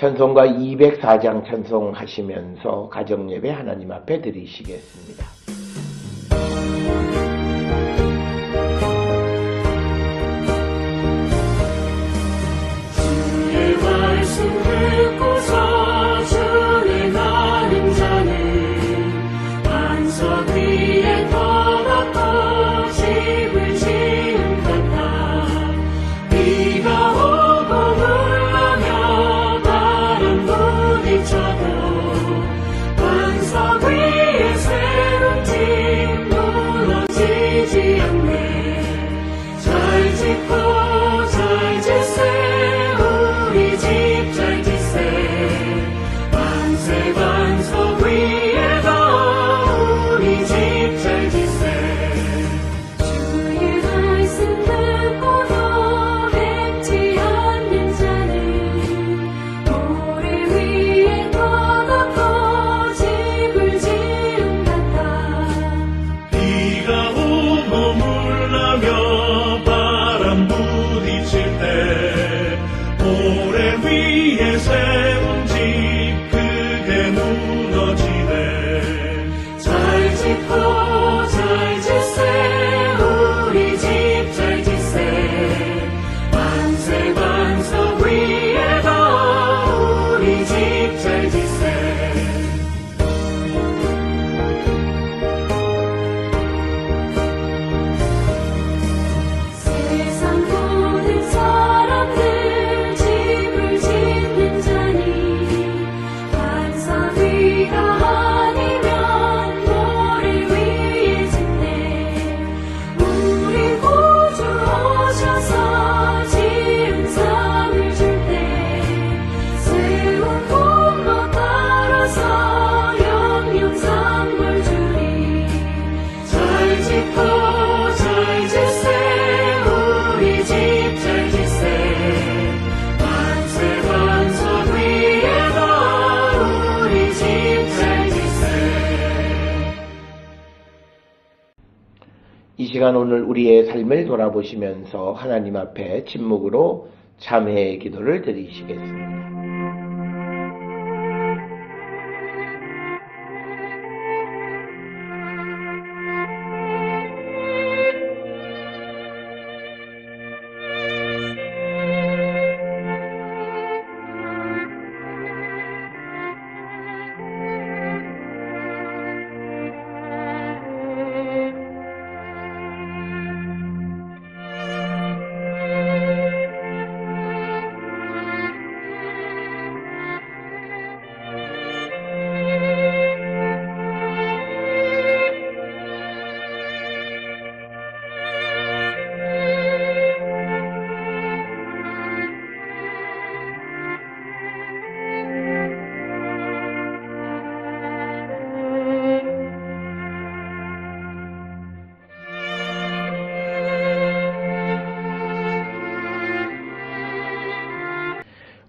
찬송가 204장 찬송하시면서 가정예배 하나님 앞에 드리시겠습니다. 시간 오늘 우리의 삶을 돌아보시면서 하나님 앞에 침묵으로 참회의 기도를 드리시겠습니다.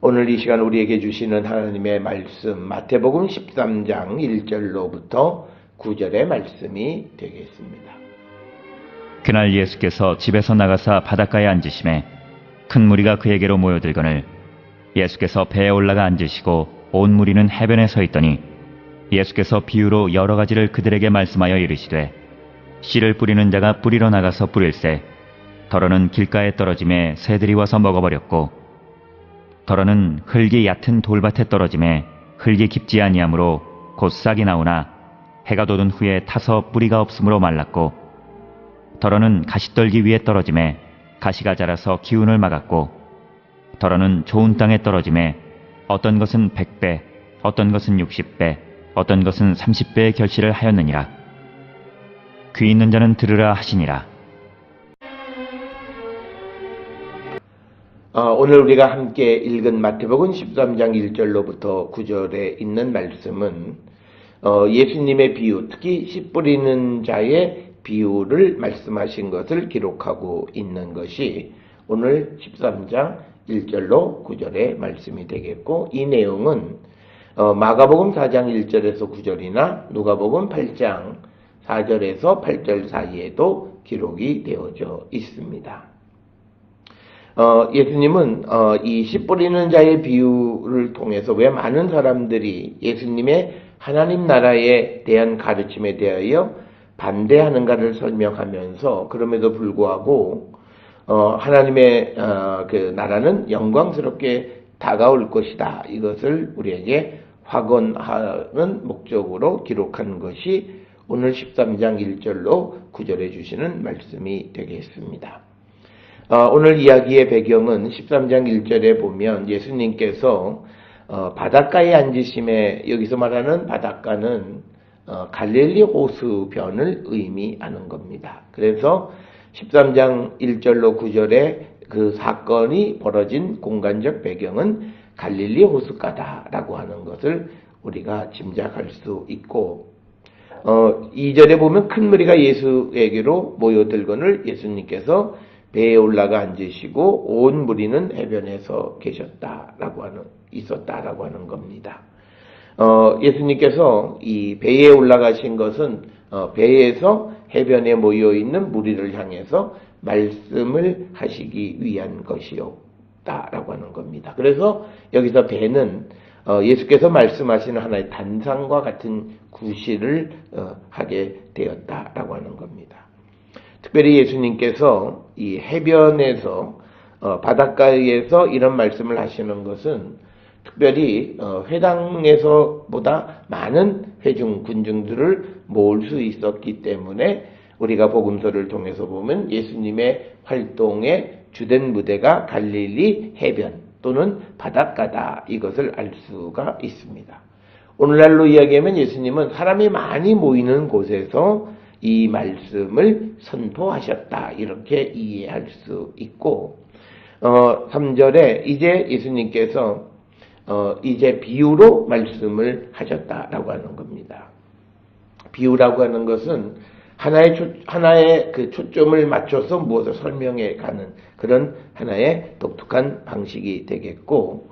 오늘 이 시간 우리에게 주시는 하나님의 말씀 마태복음 13장 1절로부터 9절의 말씀이 되겠습니다. 그날 예수께서 집에서 나가사 바닷가에 앉으심에 큰 무리가 그에게로 모여들거늘 예수께서 배에 올라가 앉으시고 온 무리는 해변에 서 있더니 예수께서 비유로 여러 가지를 그들에게 말씀하여 이르시되 씨를 뿌리는 자가 뿌리러 나가서 뿌릴새 더러는 길가에 떨어짐에 새들이 와서 먹어버렸고 더러는 흙이 얕은 돌밭에 떨어짐에 흙이 깊지 아니하므로 곧 싹이 나오나 해가 돋은 후에 타서 뿌리가 없으므로 말랐고 더러는 가시떨기 위에 떨어짐에 가시가 자라서 기운을 막았고 더러는 좋은 땅에 떨어짐에 어떤 것은 백배 어떤 것은 육십 배 어떤 것은 삼십 배의 결실을 하였느니라. 귀 있는 자는 들으라 하시니라 어, 오늘 우리가 함께 읽은 마태복음 13장 1절로부터 9절에 있는 말씀은 어, 예수님의 비유, 특히 씨 뿌리는 자의 비유를 말씀하신 것을 기록하고 있는 것이 오늘 13장 1절로 9절의 말씀이 되겠고 이 내용은 어, 마가복음 4장 1절에서 9절이나 누가복음 8장 4절에서 8절 사이에도 기록이 되어져 있습니다. 어, 예수님은 어, 이씨 뿌리는 자의 비유를 통해서 왜 많은 사람들이 예수님의 하나님 나라에 대한 가르침에 대하여 반대하는가를 설명하면서 그럼에도 불구하고 어, 하나님의 어, 그 나라는 영광스럽게 다가올 것이다. 이것을 우리에게 확언하는 목적으로 기록한 것이 오늘 13장 1절로 9절에 주시는 말씀이 되겠습니다. 어, 오늘 이야기의 배경은 13장 1절에 보면 예수님께서 어, 바닷가에 앉으심에 여기서 말하는 바닷가는 어, 갈릴리 호수변을 의미하는 겁니다. 그래서 13장 1절로 9절에 그 사건이 벌어진 공간적 배경은 갈릴리 호숫가다라고 하는 것을 우리가 짐작할 수 있고 어, 2절에 보면 큰 무리가 예수에게로 모여들거늘 예수님께서 배에 올라가 앉으시고 온 무리는 해변에서 계셨다라고 하는 있었다라고 하는 겁니다. 어, 예수님께서 이 배에 올라가신 것은 어, 배에서 해변에 모여 있는 무리를 향해서 말씀을 하시기 위한 것이었다라고 하는 겁니다. 그래서 여기서 배는 어, 예수께서 말씀하시는 하나의 단상과 같은 구실을 어, 하게 되었다라고 하는 겁니다. 특별히 예수님께서 이 해변에서 어, 바닷가에서 이런 말씀을 하시는 것은 특별히 어, 회당에서보다 많은 회중 군중들을 모을 수 있었기 때문에 우리가 복음서를 통해서 보면 예수님의 활동의 주된 무대가 갈릴리 해변 또는 바닷가다 이것을 알 수가 있습니다. 오늘날로 이야기하면 예수님은 사람이 많이 모이는 곳에서 이 말씀을 선포하셨다. 이렇게 이해할 수 있고, 어, 3절에 이제 예수님께서, 어, 이제 비유로 말씀을 하셨다라고 하는 겁니다. 비유라고 하는 것은 하나의 초, 하나의 그 초점을 맞춰서 무엇을 설명해 가는 그런 하나의 독특한 방식이 되겠고,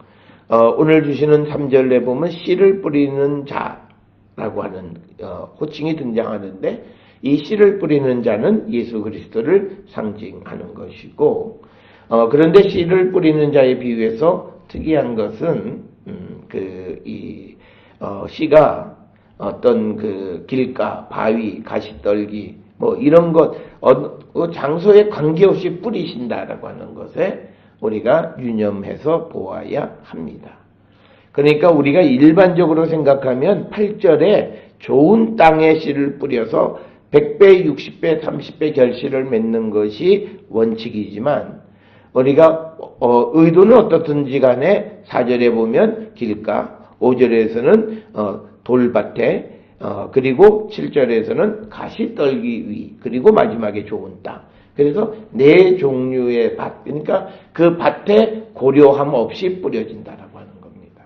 어, 오늘 주시는 3절에 보면 씨를 뿌리는 자라고 하는 어, 호칭이 등장하는데 이 씨를 뿌리는 자는 예수 그리스도를 상징하는 것이고 어, 그런데 씨를 뿌리는 자에 비유해서 특이한 것은 음, 그이 어, 씨가 어떤 그 길가, 바위, 가시떨기 뭐 이런 것 어, 장소에 관계없이 뿌리신다라고 하는 것에 우리가 유념해서 보아야 합니다. 그러니까 우리가 일반적으로 생각하면 8절에 좋은 땅에 씨를 뿌려서 100배, 60배, 30배 결실을 맺는 것이 원칙이지만 우리가 어, 의도는 어떻든지 간에 4절에 보면 길가, 5절에서는 어, 돌밭에 어, 그리고 7절에서는 가시떨기 위 그리고 마지막에 좋은 땅. 그래서 네 종류의 밭 그러니까 그 밭에 고려함 없이 뿌려진다라고 하는 겁니다.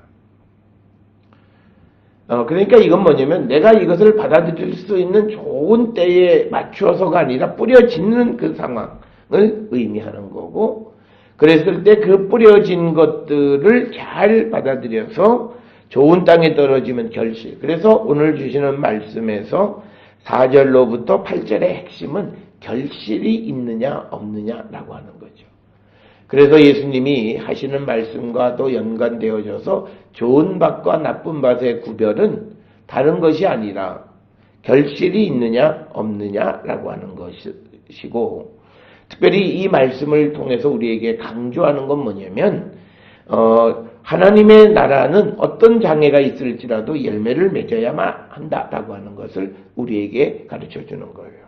어, 그러니까 이건 뭐냐면 내가 이것을 받아들일 수 있는 좋은 때에 맞추어서가 아니라 뿌려지는 그 상황을 의미하는 거고 그랬을 때 그 뿌려진 것들을 잘 받아들여서 좋은 땅에 떨어지면 결실. 그래서 오늘 주시는 말씀에서 4절로부터 8절의 핵심은 결실이 있느냐 없느냐라고 하는 거죠. 그래서 예수님이 하시는 말씀과도 연관되어져서 좋은 밭과 나쁜 밭의 구별은 다른 것이 아니라 결실이 있느냐 없느냐라고 하는 것이고 특별히 이 말씀을 통해서 우리에게 강조하는 건 뭐냐면 어, 하나님의 나라는 어떤 장애가 있을지라도 열매를 맺어야만 한다라고 하는 것을 우리에게 가르쳐 주는 거예요.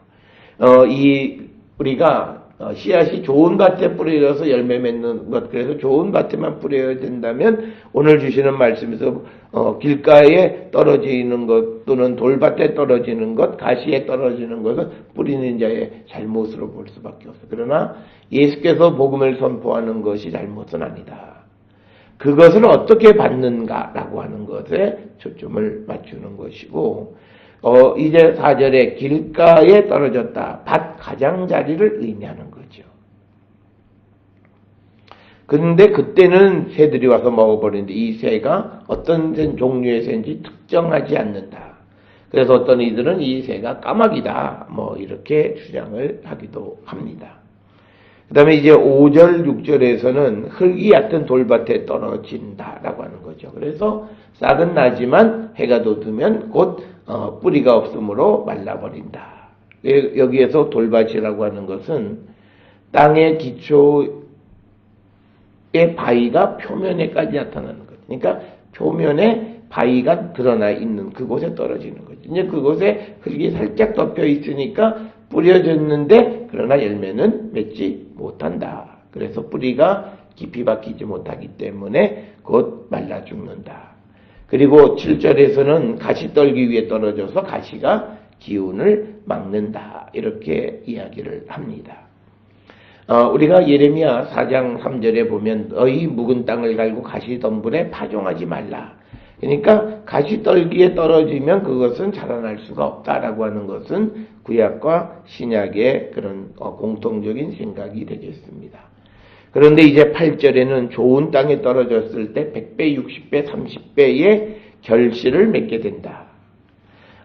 어, 이 우리가 어, 씨앗이 좋은 밭에 뿌려져서 열매 맺는 것 그래서 좋은 밭에만 뿌려야 된다면 오늘 주시는 말씀에서 어, 길가에 떨어지는 것 또는 돌밭에 떨어지는 것 가시에 떨어지는 것은 뿌리는 자의 잘못으로 볼 수밖에 없어요. 그러나 예수께서 복음을 선포하는 것이 잘못은 아니다. 그것을 어떻게 받는가라고 하는 것에 초점을 맞추는 것이고 어, 이제 4절에 길가에 떨어졌다. 밭 가장자리를 의미하는 거죠. 근데 그때는 새들이 와서 먹어버리는데 이 새가 어떤 새- 종류의 새인지 특정하지 않는다. 그래서 어떤 이들은 이 새가 까마귀다. 뭐 이렇게 주장을 하기도 합니다. 그 다음에 이제 5절, 6절에서는 흙이 얕은 돌밭에 떨어진다라고 하는 거죠. 그래서 싹은 나지만 해가 돋으면 곧 어, 뿌리가 없으므로 말라버린다. 예, 여기에서 돌밭이라고 하는 것은 땅의 기초의 바위가 표면에까지 나타나는 거죠. 그러니까 표면에 바위가 드러나 있는 그곳에 떨어지는 거죠. 이제 그곳에 흙이 살짝 덮여 있으니까 뿌려졌는데 그러나 열매는 맺지 못한다. 그래서 뿌리가 깊이 박히지 못하기 때문에 곧 말라 죽는다. 그리고 7절에서는 가시 떨기 위에 떨어져서 가시가 기운을 막는다. 이렇게 이야기를 합니다. 어, 우리가 예레미야 4장 3절에 보면 너희 묵은 땅을 갈고 가시덤불에 파종하지 말라. 그러니까 가시떨기에 떨어지면 그것은 자라날 수가 없다라고 하는 것은 구약과 신약의 그런 어, 공통적인 생각이 되겠습니다. 그런데 이제 8절에는 좋은 땅에 떨어졌을 때 100배, 60배, 30배의 결실을 맺게 된다.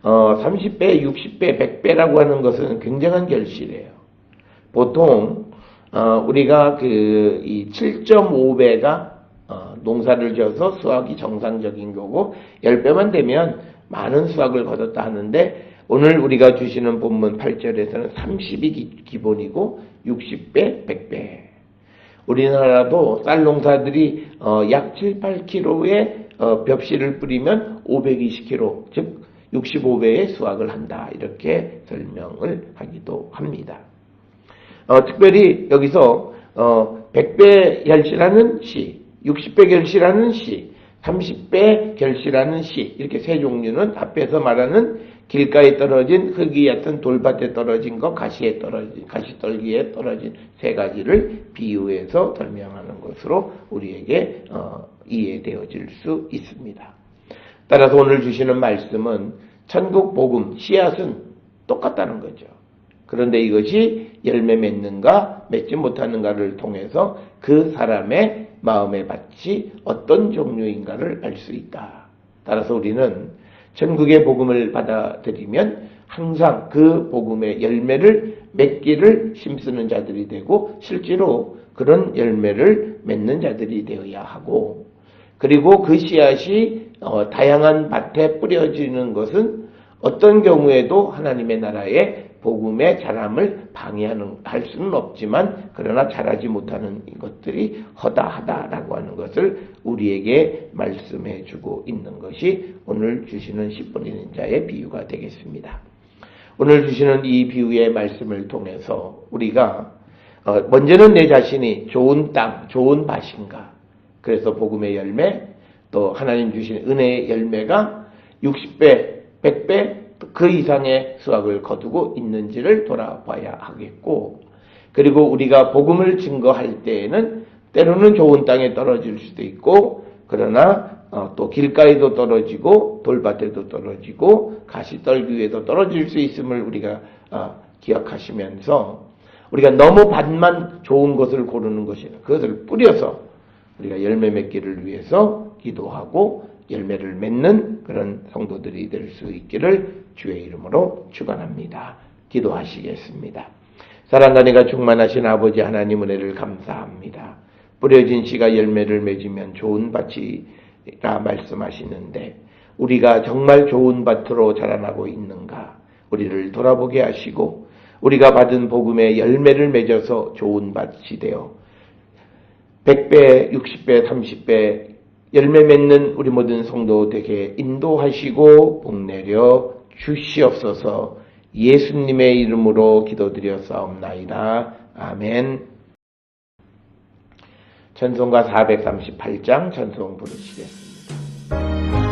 어, 30배, 60배, 100배라고 하는 것은 굉장한 결실이에요. 보통 어, 우리가 그 이 7.5배가 어, 농사를 지어서 수확이 정상적인 거고 10배만 되면 많은 수확을 거뒀다 하는데 오늘 우리가 주시는 본문 8절에서는 30이 기본이고 60배, 100배. 우리나라도 쌀 농사들이 어, 약 7, 8kg의 어, 벽실을 뿌리면 520kg, 즉 65배의 수확을 한다. 이렇게 설명을 하기도 합니다. 어, 특별히 여기서 어, 100배 결실하는 시, 60배 결실하는 시, 30배 결실하는 시 이렇게 세 종류는 앞에서 말하는 길가에 떨어진 흙이 얕은 돌밭에 떨어진 것, 가시에 떨어진 가시떨기에 떨어진 세 가지를 비유해서 설명하는 것으로 우리에게 어, 이해되어질 수 있습니다. 따라서 오늘 주시는 말씀은 천국 복음 씨앗은 똑같다는 거죠. 그런데 이것이 열매 맺는가 맺지 못하는가를 통해서 그 사람의 마음의 밭이 어떤 종류인가를 알 수 있다. 따라서 우리는 천국의 복음을 받아들이면 항상 그 복음의 열매를 맺기를 힘쓰는 자들이 되고 실제로 그런 열매를 맺는 자들이 되어야 하고 그리고 그 씨앗이 어, 다양한 밭에 뿌려지는 것은 어떤 경우에도 하나님의 나라의 복음의 자람을 방해하는 할 수는 없지만 그러나 자라지 못하는 것들이 허다하다라고 하는 것을 우리에게 말씀해 주고 있는 것이 오늘 주시는 10분인 자의 비유가 되겠습니다. 오늘 주시는 이 비유의 말씀을 통해서 우리가 어, 먼저는 내 자신이 좋은 땅, 좋은 밭인가. 그래서 복음의 열매, 또 하나님 주신 은혜의 열매가 60배, 100배 그 이상의 수확을 거두고 있는지를 돌아봐야 하겠고, 그리고 우리가 복음을 증거할 때에는 때로는 좋은 땅에 떨어질 수도 있고, 그러나 어, 또 길가에도 떨어지고 돌밭에도 떨어지고 가시떨기 위에도 떨어질 수 있음을 우리가 어, 기억하시면서 우리가 너무 밭만 좋은 것을 고르는 것이 그것을 뿌려서 우리가 열매 맺기를 위해서 기도하고 열매를 맺는 그런 성도들이 될 수 있기를 주의 이름으로 축원합니다. 기도하시겠습니다. 사랑과 내가 충만하신 아버지 하나님 은혜를 감사합니다. 뿌려진 씨가 열매를 맺으면 좋은 밭이라 말씀하시는데 우리가 정말 좋은 밭으로 자라나고 있는가 우리를 돌아보게 하시고 우리가 받은 복음의 열매를 맺어서 좋은 밭이 되어 100배, 60배, 30배 열매 맺는 우리 모든 성도 되게 인도하시고 복내려 주시옵소서 예수님의 이름으로 기도드렸사옵나이다. 아멘. 찬송가 438장 찬송 부르시겠습니다.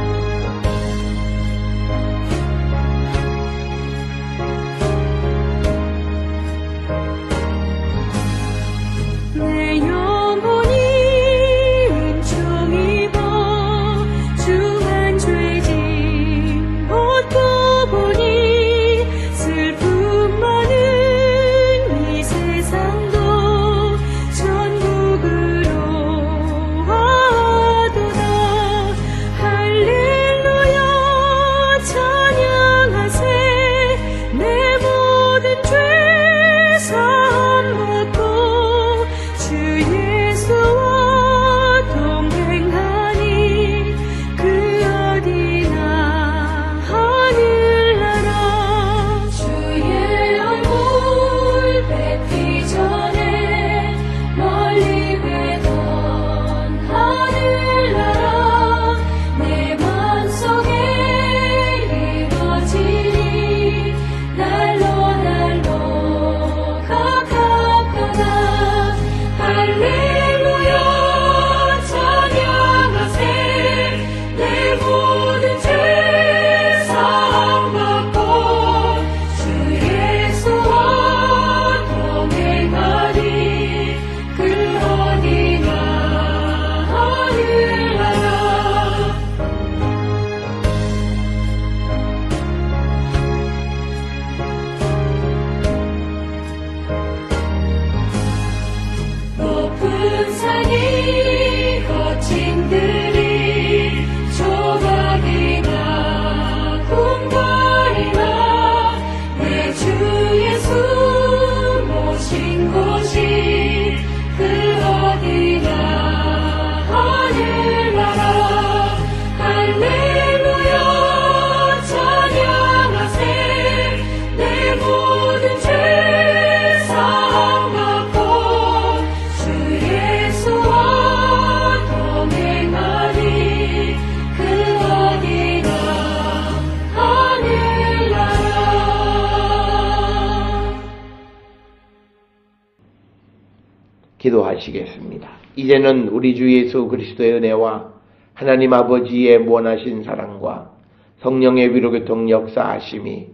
기도하시겠습니다. 이제는 우리 주 예수 그리스도의 은혜와 하나님 아버지의 무한하신 사랑과 성령의 위로교통 역사하심이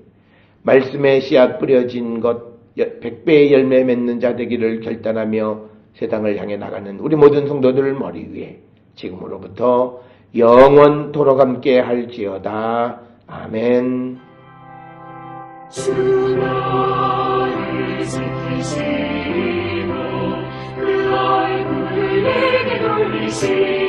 말씀의 씨앗 뿌려진 것 백배의 열매 맺는 자 되기를 결단하며 세상을 향해 나가는 우리 모든 성도들 머리 위에 지금으로부터 영원토록 함께 할지어다. 아멘. 주 너를 지키시 Gleichen